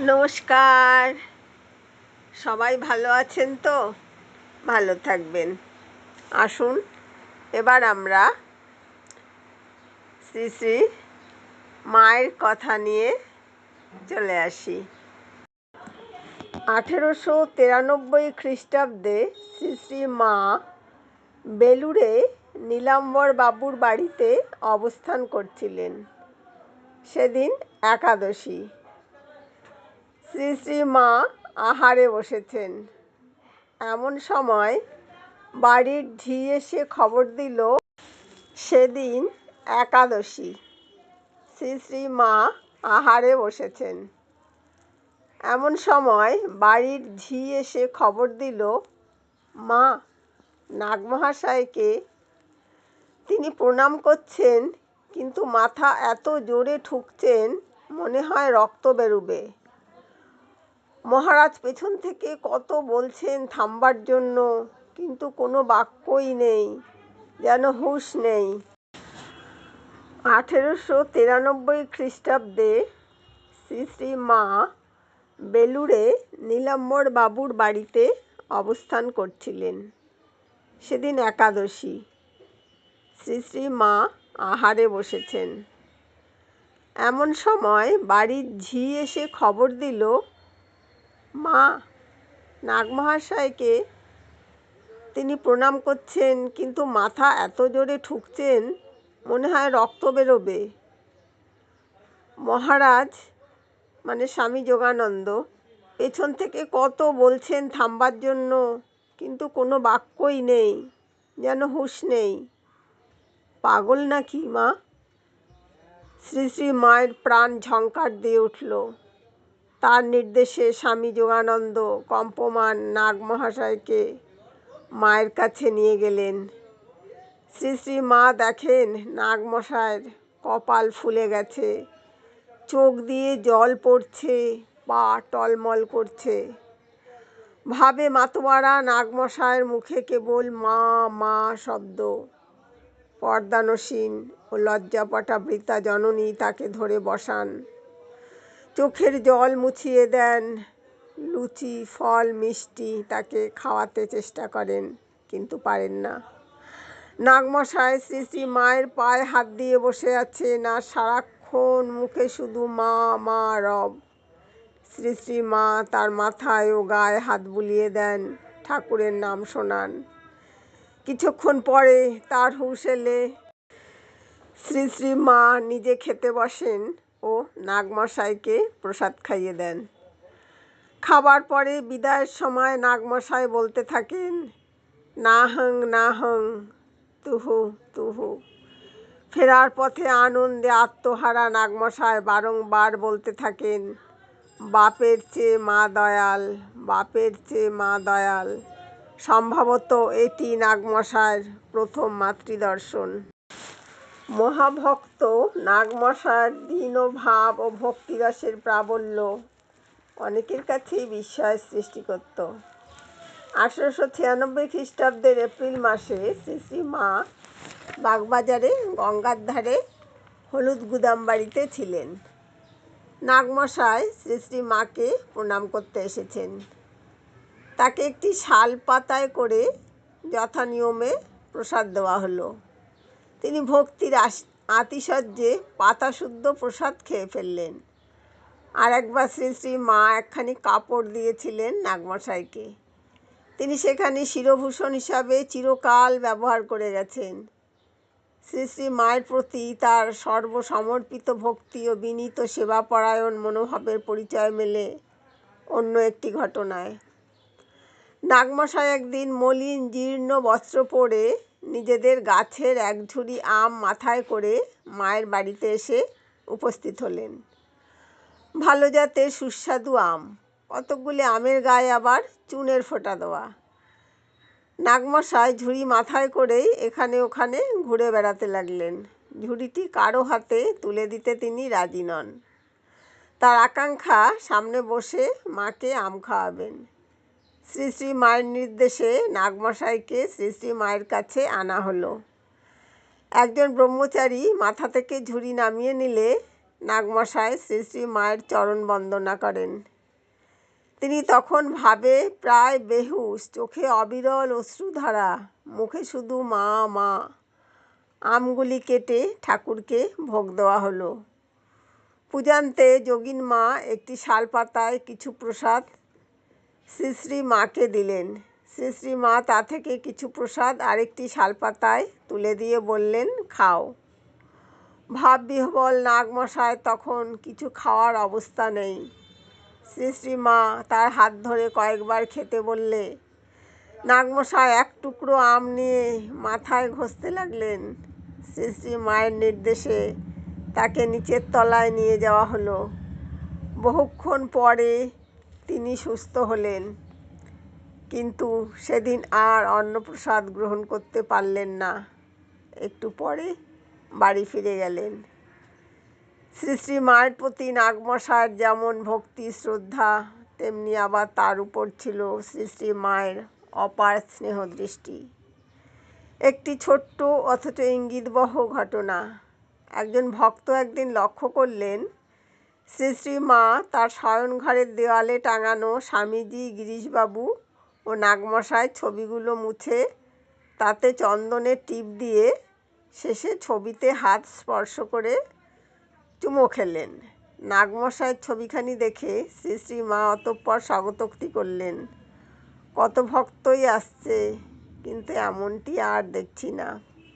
নমস্কার। সবাই ভালো আছেন তো? ভালো থাকবেন। আসুন, এবার আমরা শ্রী শ্রী মায়ের কথা নিয়ে চলে আসি। আঠেরোশো তিরানব্বই খ্রিস্টাব্দে শ্রী শ্রী মা বেলুড়ে নীলাম্বর বাবুর বাড়িতে অবস্থান করছিলেন। সেদিন একাদশী। শ্রী শ্রী মা আহারে বসেছেন। এমন সময় বাড়ির ঝি এসে খবর দিল, সেদিন একাদশী। শ্রী শ্রী মা আহারে বসেছেন। এমন সময় বাড়ির ঝি এসে খবর দিল, মা, নাগমহাশয়কে তিনি প্রণাম করছেন, কিন্তু মাথা এত জোরে ঠুকছেন, মনে হয় রক্ত বেরুবে। মহারাজ পেছন থেকে কত বলছেন থামবার জন্য, কিন্তু কোনো বাক্যই নেই, যেন হুঁশ নেই। আঠেরোশো তিরানব্বই খ্রিস্টাব্দে শ্রী শ্রী মা বেলুড়ে নীলাম্বর বাবুর বাড়িতে অবস্থান করছিলেন। সেদিন একাদশী। শ্রী শ্রী মা আহারে বসেছেন। এমন সময় বাড়ির ঝি এসে খবর দিল মা নাগমহাশয়কে তিনি প্রণাম করছেন, কিন্তু মাথা এত জোরে ঠুকছেন, মনে হয় রক্ত বেরোবে। মহারাজ মানে স্বামী যোগানন্দ, পেছন থেকে কত বলছেন থামবার জন্য, কিন্তু কোনো বাক্যই নেই, যেন হুঁশ নেই। পাগল নাকি মা? শ্রী শ্রী মায়ের প্রাণ ঝঙ্কার দিয়ে উঠল। তার নির্দেশে স্বামী যোগানন্দ কম্পমান নাগ মহাশয়কে মায়ের কাছে নিয়ে গেলেন। শ্রী শ্রী মা দেখেন নাগমশায়ের কপাল ফুলে গেছে। চোখ দিয়ে জল পড়ছে, পা টলমল করছে। ভাবে মাতোয়ারা নাগমশায়ের মুখে কেবল মা মা শব্দ। পর্দানসীন ও লজ্জাপটা বৃতা জননী তাকে ধরে বসান। চোখের জল মুছিয়ে দেন। লুচি, ফল, মিষ্টি তাকে খাওয়াতে চেষ্টা করেন, কিন্তু পারেন না। নাগমশাই শ্রী শ্রী মায়ের পায়ে হাত দিয়ে বসে আছেন আর সারাক্ষণ মুখে শুধু মা মা, রব। শ্রী শ্রী মা তার মাথায় ও গায়ে হাত বুলিয়ে দেন, ঠাকুরের নাম শোনান। কিছুক্ষণ পরে তার হুঁশ এলে, শ্রী শ্রী মা নিজে খেতে বসেন। ও নাগমশাইকে প্রসাদ খাইয়ে দেন। খাবার পরে বিদায়ের সময় নাগমশাই বলতে থাকেন না হং না হং তুহু তুহু। ফেরার পথে আনন্দে আত্মহারা নাগমশাই বারংবার বলতে থাকেন, বাপের চেয়ে মা দয়াল, বাপের চেয়ে মা দয়াল। সম্ভবত এটি নাগমশায়ের প্রথম মাতৃদর্শন। মহাভক্ত নাগমশার দীনভাব ও ভক্তিরসের প্রাবল্য অনেকের কাছেই বিস্ময় সৃষ্টি করত। আঠেরোশো ছিয়ানব্বই খ্রিস্টাব্দের এপ্রিল মাসে শ্রী শ্রী মা বাগবাজারে গঙ্গার ধারে হলুদ গুদাম বাড়িতে ছিলেন। নাগমশাই শ্রী শ্রী মাকে প্রণাম করতে এসেছেন। তাকে একটি শাল পাতায় করে যথানিয়মে প্রসাদ দেওয়া হলো। তিনি ভক্তির আতিশয্যে পাতাশুদ্ধ প্রসাদ খেয়ে ফেললেন। আর একবার শ্রী শ্রী মা একখানি কাপড় দিয়েছিলেন নাগমশাইকে। তিনি সেখানে শিরভূষণ হিসাবে চিরকাল ব্যবহার করে গেছেন। শ্রী শ্রী মায়ের প্রতি তার সর্বসমর্পিত ভক্তি ও বিনীত সেবাপরায়ণ মনোভাবের পরিচয় মেলে অন্য একটি ঘটনায়। নাগমশাই একদিন মলিন জীর্ণ বস্ত্র পরে নিজেদের গাছের এক ঝুড়ি আম মাথায় করে মায়ের বাড়িতে এসে উপস্থিত হলেন। ভালো জাতের সুস্বাদু আম, কতকগুলি আমের গায়ে আবার চুনের ফোঁটা দেওয়া। নাগমশাই ঝুড়ি মাথায় করেই এখানে ওখানে ঘুরে বেড়াতে লাগলেন। ঝুড়িটি কারও হাতে তুলে দিতে তিনি রাজি নন। তার আকাঙ্ক্ষা সামনে বসে মাকে আম খাওয়াবেন। শ্রী শ্রী মায়ের নির্দেশে নাগমশাইকে শ্রী শ্রী মায়ের কাছে আনা হলো। একজন ব্রহ্মচারী মাথা থেকে ঝুড়ি নামিয়ে নিলে নাগমশাই শ্রী শ্রী মায়ের চরণ বন্দনা করেন। তিনি তখন ভাবে প্রায় বেহুশ, চোখে অবিরল অশ্রুধারা, মুখে শুধু মা মা। আমগুলি কেটে ঠাকুরকে ভোগ দেওয়া হলো। পূজান্তে যোগিন মা একটি শাল পাতায় কিছু প্রসাদ শ্রী শ্রী মাকে দিলেন। শ্রী শ্রী মা তা থেকে কিছু প্রসাদ আরেকটি শালপাতায় তুলে দিয়ে বললেন, খাও। ভাববিহবল নাগমশায় তখন কিছু খাওয়ার অবস্থা নেই। শ্রী শ্রী মা তার হাত ধরে কয়েকবার খেতে বললে, নাগমশায় এক টুকরো আম নিয়ে মাথায় ঘষতে লাগলেন। শ্রী শ্রী মায়ের নির্দেশে তাকে নিচের তলায় নিয়ে যাওয়া হলো। বহুক্ষণ পরে তিনি সুস্থ হলেন। কিন্তু সেদিন আর অন্নপ্রসাদ গ্রহণ করতে পারলেন না। একটু পরে বাড়ি ফিরে গেলেন। শ্রী শ্রী মায়ের প্রতি নাগমশায়ের যেমন ভক্তি, শ্রদ্ধা, তেমনি আবার তার উপর ছিল শ্রী শ্রী মায়ের অপার স্নেহ দৃষ্টি। একটি ছোট্ট অথচ ইঙ্গিতবহ ঘটনা। একজন ভক্ত একদিন লক্ষ্য করলেন শ্রী শ্রী মা তার শয়নঘরের দেওয়ালে টাঙানো স্বামীজি, গিরিশবাবু ও নাগমশায় ছবিগুলো মুছে তাতে চন্দনের টিপ দিয়ে শেষে ছবিতে হাত স্পর্শ করে চুমো খেলেন। নাগমশাইয়ের ছবিখানি দেখে শ্রী শ্রী মা অতঃপর স্বাগতোক্তি করলেন। কত ভক্তই আসছে, কিন্তু এমনটি আর দেখছি না।